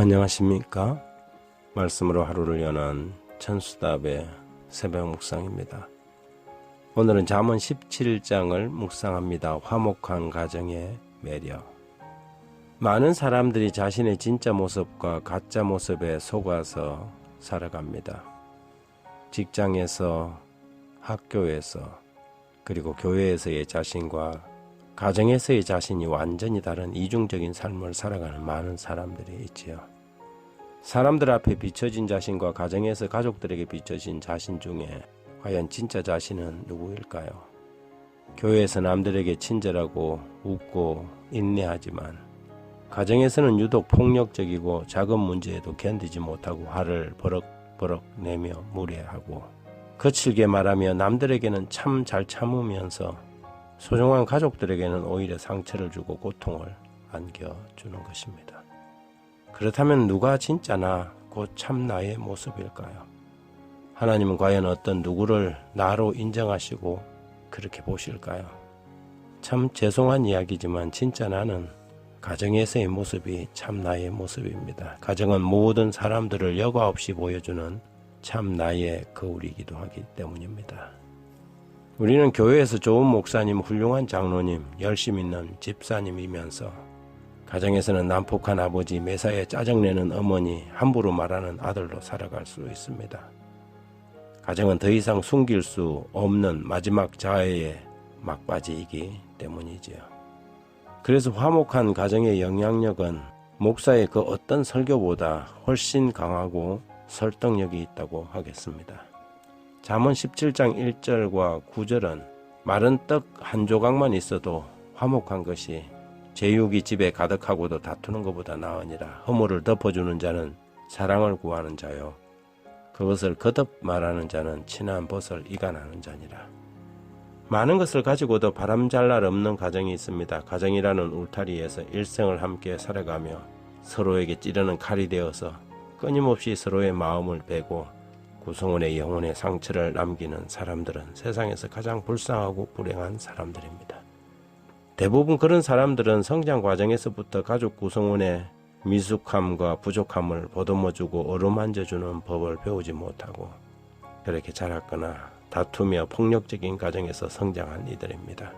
안녕하십니까? 말씀으로 하루를 여는 천수답의 새벽 묵상입니다. 오늘은 잠언 17장을 묵상합니다. 화목한 가정의 매력. 많은 사람들이 자신의 진짜 모습과 가짜 모습에 속아서 살아갑니다. 직장에서, 학교에서, 그리고 교회에서의 자신과 가정에서의 자신이 완전히 다른 이중적인 삶을 살아가는 많은 사람들이 있지요. 사람들 앞에 비춰진 자신과 가정에서 가족들에게 비춰진 자신 중에 과연 진짜 자신은 누구일까요? 교회에서 남들에게 친절하고 웃고 인내하지만 가정에서는 유독 폭력적이고 작은 문제에도 견디지 못하고 화를 버럭버럭 내며 무례하고 거칠게 말하며 남들에게는 참 잘 참으면서 소중한 가족들에게는 오히려 상처를 주고 고통을 안겨주는 것입니다. 그렇다면 누가 진짜 나, 곧 참 나의 모습일까요? 하나님은 과연 어떤 누구를 나로 인정하시고 그렇게 보실까요? 참 죄송한 이야기지만 진짜 나는 가정에서의 모습이 참 나의 모습입니다. 가정은 모든 사람들을 여과 없이 보여주는 참 나의 거울이기도 하기 때문입니다. 우리는 교회에서 좋은 목사님, 훌륭한 장로님, 열심 있는 집사님이면서 가정에서는 난폭한 아버지, 매사에 짜증내는 어머니, 함부로 말하는 아들로 살아갈 수 있습니다. 가정은 더 이상 숨길 수 없는 마지막 자해의 막바지이기 때문이지요. 그래서 화목한 가정의 영향력은 목사의 그 어떤 설교보다 훨씬 강하고 설득력이 있다고 하겠습니다. 잠언 17장 1절과 9절은 마른 떡 한 조각만 있어도 화목한 것이 제육이 집에 가득하고도 다투는 것보다 나으니라. 허물을 덮어주는 자는 사랑을 구하는 자요. 그것을 거듭 말하는 자는 친한 벗을 이간하는 자니라. 많은 것을 가지고도 바람잘 날 없는 가정이 있습니다. 가정이라는 울타리에서 일생을 함께 살아가며 서로에게 찌르는 칼이 되어서 끊임없이 서로의 마음을 베고 구성원의 영혼의 상처를 남기는 사람들은 세상에서 가장 불쌍하고 불행한 사람들입니다. 대부분 그런 사람들은 성장 과정에서부터 가족 구성원의 미숙함과 부족함을 보듬어주고 어루만져주는 법을 배우지 못하고 그렇게 자랐거나 다투며 폭력적인 가정에서 성장한 이들입니다.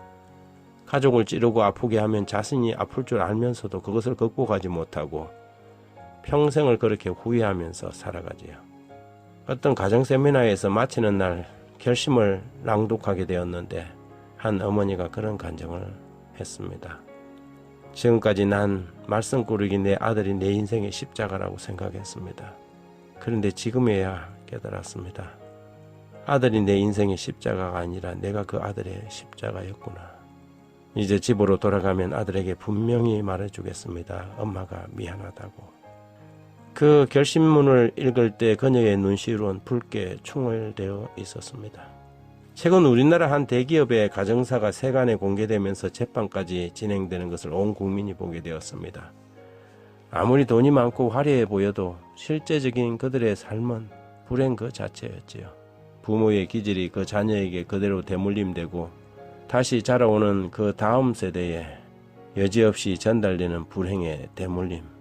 가족을 찌르고 아프게 하면 자신이 아플 줄 알면서도 그것을 극복하지 못하고 평생을 그렇게 후회하면서 살아가지요. 어떤 가정 세미나에서 마치는 날 결심을 낭독하게 되었는데 한 어머니가 그런 간정을 했습니다. 지금까지 난 말썽꾸러기 내 아들이 내 인생의 십자가라고 생각했습니다. 그런데 지금에야 깨달았습니다. 아들이 내 인생의 십자가가 아니라 내가 그 아들의 십자가였구나. 이제 집으로 돌아가면 아들에게 분명히 말해주겠습니다. 엄마가 미안하다고. 그 결심문을 읽을 때 그녀의 눈시울은 붉게 충혈되어 있었습니다. 최근 우리나라 한 대기업의 가정사가 세간에 공개되면서 재판까지 진행되는 것을 온 국민이 보게 되었습니다. 아무리 돈이 많고 화려해 보여도 실제적인 그들의 삶은 불행 그 자체였지요. 부모의 기질이 그 자녀에게 그대로 대물림되고 다시 자라오는 그 다음 세대에 여지없이 전달되는 불행의 대물림.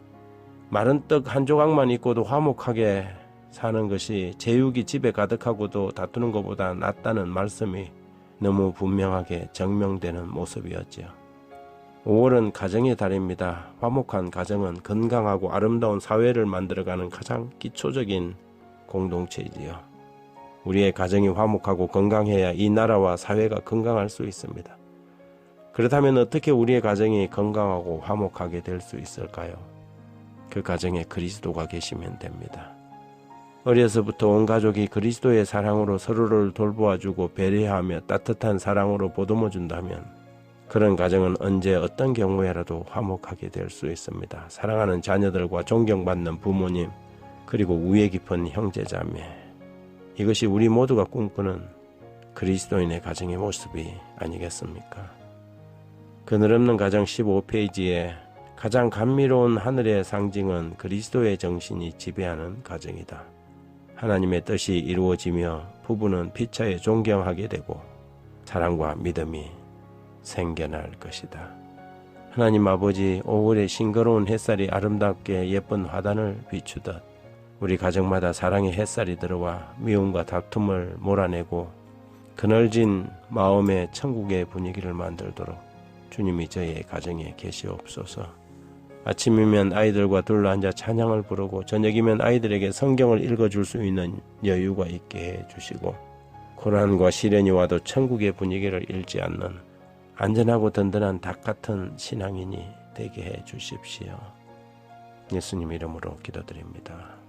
마른 떡 한 조각만 있고도 화목하게 사는 것이 제육이 집에 가득하고도 다투는 것보다 낫다는 말씀이 너무 분명하게 증명되는 모습이었지요. 5월은 가정의 달입니다. 화목한 가정은 건강하고 아름다운 사회를 만들어가는 가장 기초적인 공동체이지요. 우리의 가정이 화목하고 건강해야 이 나라와 사회가 건강할 수 있습니다. 그렇다면 어떻게 우리의 가정이 건강하고 화목하게 될 수 있을까요? 그 가정에 그리스도가 계시면 됩니다. 어려서부터 온 가족이 그리스도의 사랑으로 서로를 돌보아주고 배려하며 따뜻한 사랑으로 보듬어 준다면 그런 가정은 언제 어떤 경우에라도 화목하게 될 수 있습니다. 사랑하는 자녀들과 존경받는 부모님 그리고 우애 깊은 형제자매 이것이 우리 모두가 꿈꾸는 그리스도인의 가정의 모습이 아니겠습니까? 그늘 없는 가정 15페이지에 가장 감미로운 하늘의 상징은 그리스도의 정신이 지배하는 가정이다. 하나님의 뜻이 이루어지며 부부는 피차에 존경하게 되고 사랑과 믿음이 생겨날 것이다. 하나님 아버지 오후에 싱그러운 햇살이 아름답게 예쁜 화단을 비추듯 우리 가정마다 사랑의 햇살이 들어와 미움과 다툼을 몰아내고 그늘진 마음의 천국의 분위기를 만들도록 주님이 저의 가정에 계시옵소서. 아침이면 아이들과 둘러앉아 찬양을 부르고 저녁이면 아이들에게 성경을 읽어줄 수 있는 여유가 있게 해 주시고 고난과 시련이 와도 천국의 분위기를 잃지 않는 안전하고 든든한 닭 같은 신앙인이 되게 해 주십시오. 예수님 이름으로 기도드립니다.